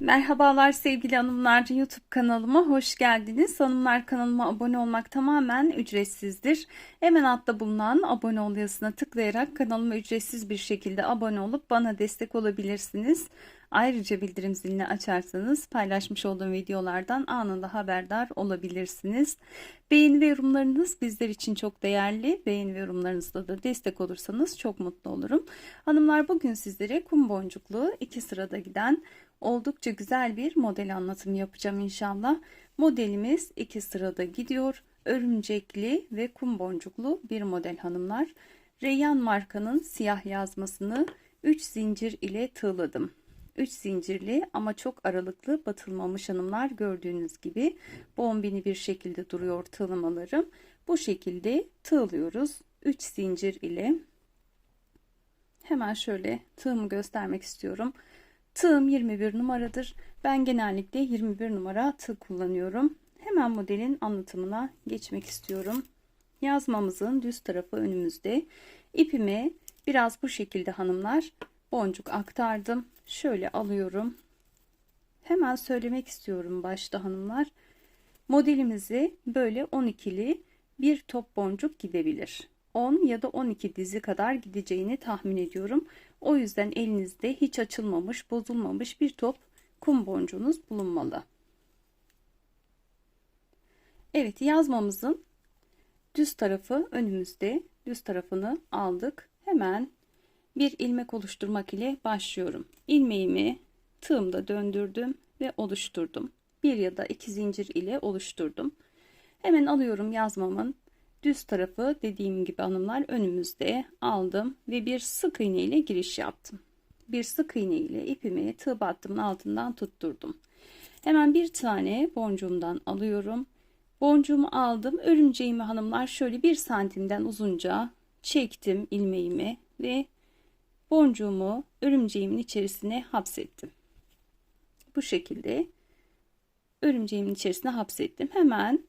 Merhabalar sevgili hanımlar YouTube kanalıma hoş geldiniz. Hanımlar kanalıma abone olmak tamamen ücretsizdir. Hemen altta bulunan abone ol yazısına tıklayarak kanalıma ücretsiz bir şekilde abone olup bana destek olabilirsiniz. Ayrıca bildirim zilini açarsanız paylaşmış olduğum videolardan anında haberdar olabilirsiniz. Beğeni ve yorumlarınız bizler için çok değerli. Beğeni ve yorumlarınızla da destek olursanız çok mutlu olurum. Hanımlar bugün sizlere kum boncuklu iki sırada giden oldukça güzel bir model anlatımı yapacağım inşallah. Modelimiz iki sırada gidiyor. Örümcekli ve kum boncuklu bir model hanımlar. Reyyan markanın siyah yazmasını 3 zincir ile tığladım. 3 zincirli ama çok aralıklı batılmamış hanımlar gördüğünüz gibi bombini bir şekilde duruyor tığlamalarım. Bu şekilde tığlıyoruz. 3 zincir ile hemen şöyle tığımı göstermek istiyorum. Tığım 21 numaradır. Ben genellikle 21 numara tığ kullanıyorum. Hemen modelin anlatımına geçmek istiyorum. Yazmamızın düz tarafı önümüzde. İpime biraz bu şekilde hanımlar boncuk aktardım. Şöyle alıyorum. Hemen söylemek istiyorum başta hanımlar. Modelimizi böyle 12'li bir top boncuk gidebilir. 10 ya da 12 dizi kadar gideceğini tahmin ediyorum. O yüzden elinizde hiç açılmamış, bozulmamış bir top kum boncuğunuz bulunmalı. Evet yazmamızın düz tarafı önümüzde. Düz tarafını aldık. Hemen bir ilmek oluşturmak ile başlıyorum. İlmeğimi tığımda döndürdüm ve oluşturdum. Bir ya da iki zincir ile oluşturdum. Hemen alıyorum yazmamın düz tarafı dediğim gibi hanımlar önümüzde aldım ve bir sık iğne ile giriş yaptım. Bir sık iğne ile ipimi tığ battımın altından tutturdum. Hemen bir tane boncuğumdan alıyorum. Boncuğumu aldım. Örümceğimi hanımlar şöyle bir santimden uzunca çektim ilmeğimi ve boncuğumu örümceğimin içerisine hapsettim. Bu şekilde örümceğimin içerisine hapsettim. Hemen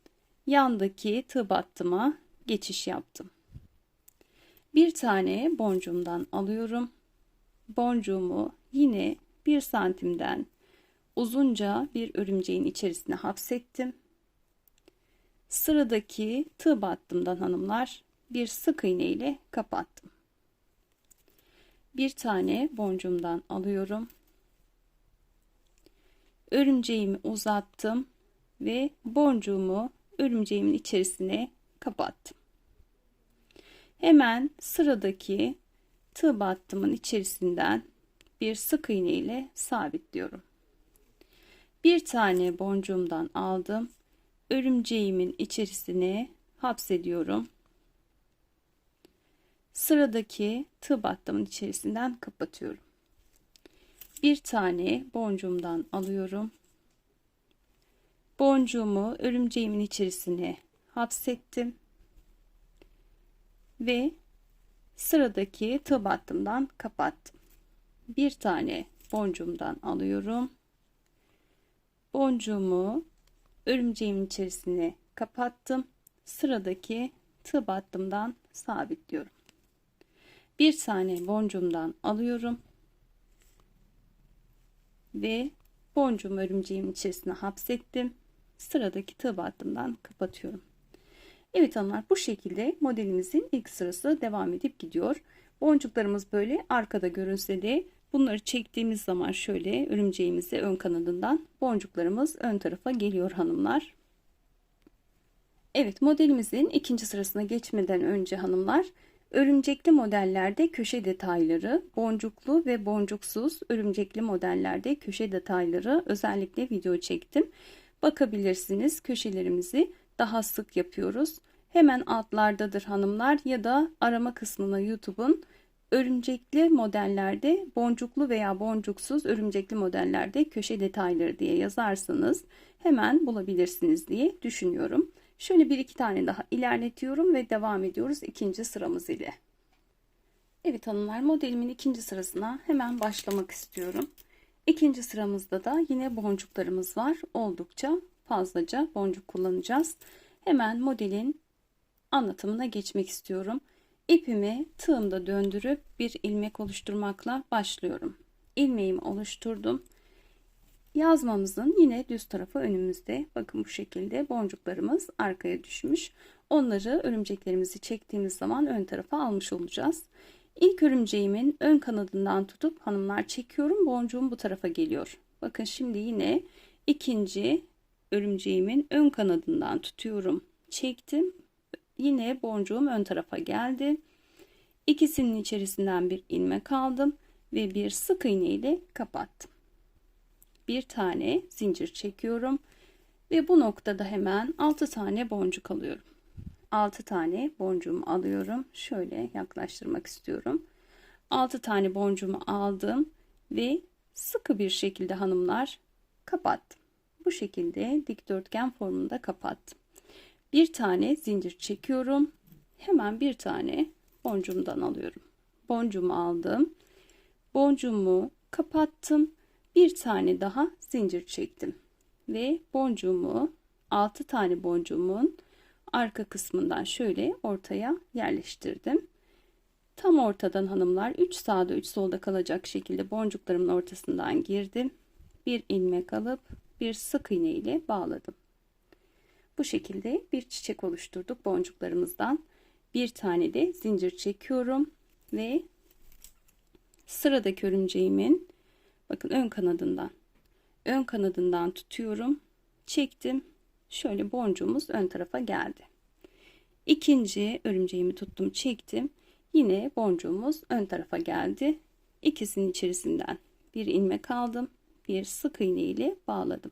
yandaki tığ battıma geçiş yaptım. Bir tane boncuğumdan alıyorum. Boncuğumu yine bir santimden uzunca bir örümceğin içerisine hapsettim. Sıradaki tığ battımdan hanımlar bir sık iğne ile kapattım. Bir tane boncuğumdan alıyorum. Örümceğimi uzattım ve boncuğumu örümceğimin içerisine kapattım. Hemen sıradaki tığ battımın içerisinden bir sık iğne ile sabitliyorum. Bir tane boncuğumdan aldım. Örümceğimin içerisine hapsediyorum. Sıradaki tığ battımın içerisinden kapatıyorum. Bir tane boncuğumdan alıyorum boncuğumu örümceğimin içerisine hapsettim ve sıradaki tığ battımdan kapattım. Bir tane boncuğumdan alıyorum. Boncuğumu örümceğimin içerisine kapattım. Sıradaki tığ battımdan sabitliyorum. Bir tane boncuğumdan alıyorum ve boncuğumu örümceğimin içerisine hapsettim sıradaki tığ battımdan kapatıyorum. Evet hanımlar bu şekilde modelimizin ilk sırası devam edip gidiyor. Boncuklarımız böyle arkada görünse de bunları çektiğimiz zaman şöyle örümceğimizi ön kanadından boncuklarımız ön tarafa geliyor hanımlar. Evet modelimizin ikinci sırasına geçmeden önce hanımlar örümcekli modellerde köşe detayları, boncuklu ve boncuksuz örümcekli modellerde köşe detayları özellikle video çektim bakabilirsiniz. Köşelerimizi daha sık yapıyoruz. Hemen altlardadır hanımlar ya da arama kısmına YouTube'un örümcekli modellerde boncuklu veya boncuksuz örümcekli modellerde köşe detayları diye yazarsanız hemen bulabilirsiniz diye düşünüyorum. Şöyle bir iki tane daha ilerletiyorum ve devam ediyoruz ikinci sıramız ile. Evet hanımlar modelimin ikinci sırasına hemen başlamak istiyorum. İkinci sıramızda da yine boncuklarımız var. Oldukça fazlaca boncuk kullanacağız. Hemen modelin anlatımına geçmek istiyorum. İpimi tığımda döndürüp bir ilmek oluşturmakla başlıyorum. İlmeğimi oluşturdum. Yazmamızın yine düz tarafı önümüzde. Bakın bu şekilde boncuklarımız arkaya düşmüş. Onları örümceklerimizi çektiğimiz zaman ön tarafa almış olacağız. İlk örümceğimin ön kanadından tutup hanımlar çekiyorum. Boncuğum bu tarafa geliyor. Bakın şimdi yine ikinci örümceğimin ön kanadından tutuyorum. Çektim. Yine boncuğum ön tarafa geldi. İkisinin içerisinden bir ilmek aldım ve bir sık iğne ile kapattım. Bir tane zincir çekiyorum ve bu noktada hemen 6 tane boncuk alıyorum. 6 tane boncuğumu alıyorum. Şöyle yaklaştırmak istiyorum. 6 tane boncuğumu aldım ve sıkı bir şekilde hanımlar kapattım. Bu şekilde dikdörtgen formunda kapattım. Bir tane zincir çekiyorum. Hemen bir tane boncuğumdan alıyorum. Boncuğumu aldım. Boncuğumu kapattım. Bir tane daha zincir çektim. Ve boncuğumu 6 tane boncuğumun arka kısmından şöyle ortaya yerleştirdim. Tam ortadan hanımlar 3 sağda 3 solda kalacak şekilde boncuklarımın ortasından girdim. Bir ilmek alıp bir sık iğne ile bağladım. Bu şekilde bir çiçek oluşturduk boncuklarımızdan. Bir tane de zincir çekiyorum ve sıradaki örümceğimin bakın ön kanadından ön kanadından tutuyorum. Çektim. Şöyle boncuğumuz ön tarafa geldi. İkinci örümceğimi tuttum, çektim. Yine boncuğumuz ön tarafa geldi. İkisinin içerisinden bir ilmek aldım. Bir sık iğne ile bağladım.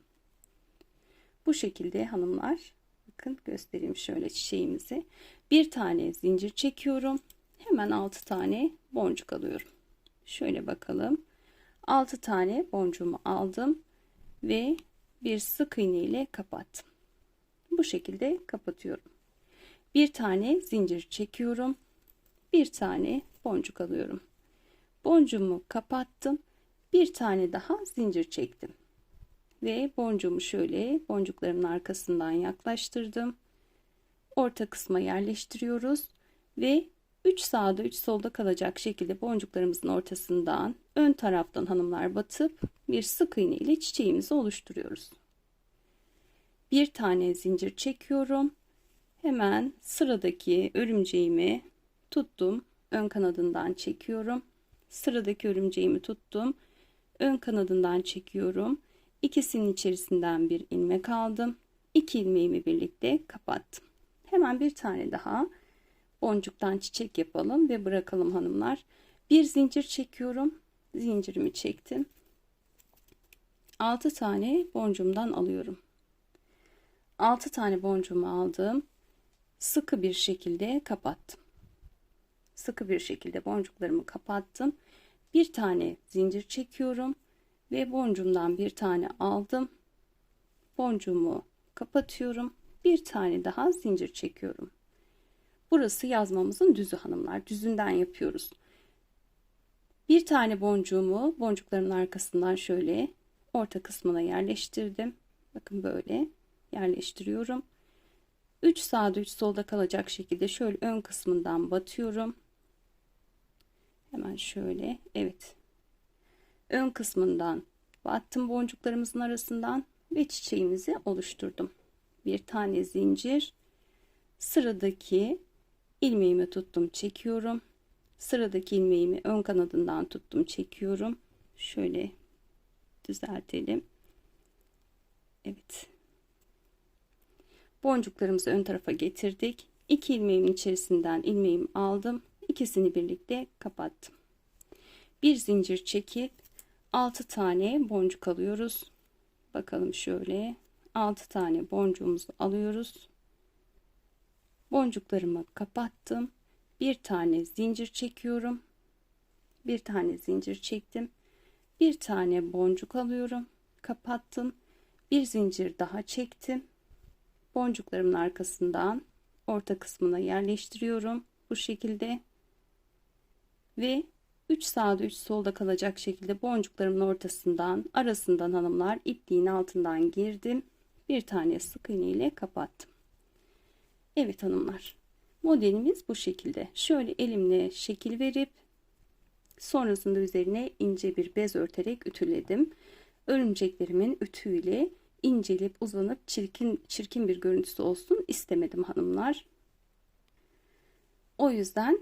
Bu şekilde hanımlar bakın göstereyim şöyle çiçeğimizi. Bir tane zincir çekiyorum. Hemen 6 tane boncuk alıyorum. Şöyle bakalım. 6 tane boncuğumu aldım ve bir sık iğne ile kapattım. Bu şekilde kapatıyorum. Bir tane zincir çekiyorum. Bir tane boncuk alıyorum. Boncuğumu kapattım. Bir tane daha zincir çektim. Ve boncuğumu şöyle boncuklarımın arkasından yaklaştırdım. Orta kısma yerleştiriyoruz ve 3 sağda 3 solda kalacak şekilde boncuklarımızın ortasından ön taraftan hanımlar batıp bir sık iğne ile çiçeğimizi oluşturuyoruz. Bir tane zincir çekiyorum. Hemen sıradaki örümceğimi tuttum. Ön kanadından çekiyorum. Sıradaki örümceğimi tuttum. Ön kanadından çekiyorum. İkisinin içerisinden bir ilmek aldım. İki ilmeğimi birlikte kapattım. Hemen bir tane daha boncuktan çiçek yapalım ve bırakalım hanımlar. Bir zincir çekiyorum. Zincirimi çektim. 6 tane boncuğumdan alıyorum. 6 tane boncuğumu aldım. Sıkı bir şekilde kapattım. Sıkı bir şekilde boncuklarımı kapattım. Bir tane zincir çekiyorum ve boncuğumdan bir tane aldım. Boncuğumu kapatıyorum. Bir tane daha zincir çekiyorum. Burası yazmamızın düzü hanımlar. Düzünden yapıyoruz. Bir tane boncuğumu boncukların arkasından şöyle orta kısmına yerleştirdim. Bakın böyle yerleştiriyorum. 3 sağda 3 solda kalacak şekilde şöyle ön kısmından batıyorum. Hemen şöyle evet. Ön kısmından battım boncuklarımızın arasından ve çiçeğimizi oluşturdum. Bir tane zincir sıradaki ilmeğimi tuttum çekiyorum. Sıradaki ilmeğimi ön kanadından tuttum çekiyorum. Şöyle düzeltelim. Evet. Boncuklarımızı ön tarafa getirdik. İki ilmeğimin içerisinden ilmeğimi aldım. İkisini birlikte kapattım. Bir zincir çekip 6 tane boncuk alıyoruz. Bakalım şöyle 6 tane boncuğumuzu alıyoruz. Boncuklarımı kapattım. Bir tane zincir çekiyorum. Bir tane zincir çektim. Bir tane boncuk alıyorum. Kapattım. Bir zincir daha çektim boncuklarımın arkasından orta kısmına yerleştiriyorum bu şekilde. Ve 3 sağda 3 solda kalacak şekilde boncuklarımın ortasından arasından hanımlar ipliğin altından girdim. Bir tane sık iğne ile kapattım. Evet hanımlar modelimiz bu şekilde. Şöyle elimle şekil verip sonrasında üzerine ince bir bez örterek ütüledim. Örümceklerimin ütüyle incelip uzanıp çirkin çirkin bir görüntüsü olsun istemedim hanımlar. O yüzden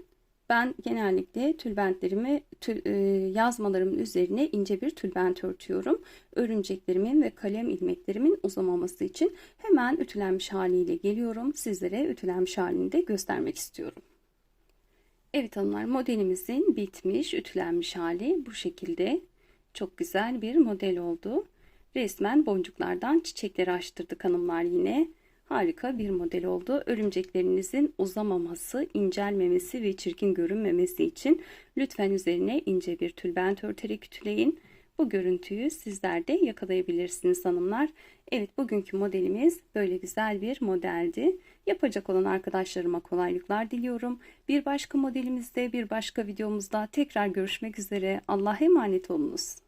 ben genellikle tülbentlerimi tül, e, yazmalarımın üzerine ince bir tülbent örtüyorum. Örümceklerimin ve kalem ilmeklerimin uzamaması için hemen ütülenmiş haliyle geliyorum. Sizlere ütülenmiş halini de göstermek istiyorum. Evet hanımlar modelimizin bitmiş ütülenmiş hali bu şekilde. Çok güzel bir model oldu. Resmen boncuklardan çiçekleri açtırdık hanımlar yine. Harika bir model oldu. Örümceklerinizin uzamaması, incelmemesi ve çirkin görünmemesi için lütfen üzerine ince bir tülbent örterek ütüleyin. Bu görüntüyü sizler de yakalayabilirsiniz hanımlar. Evet bugünkü modelimiz böyle güzel bir modeldi. Yapacak olan arkadaşlarıma kolaylıklar diliyorum. Bir başka modelimizde bir başka videomuzda tekrar görüşmek üzere. Allah'a emanet olunuz.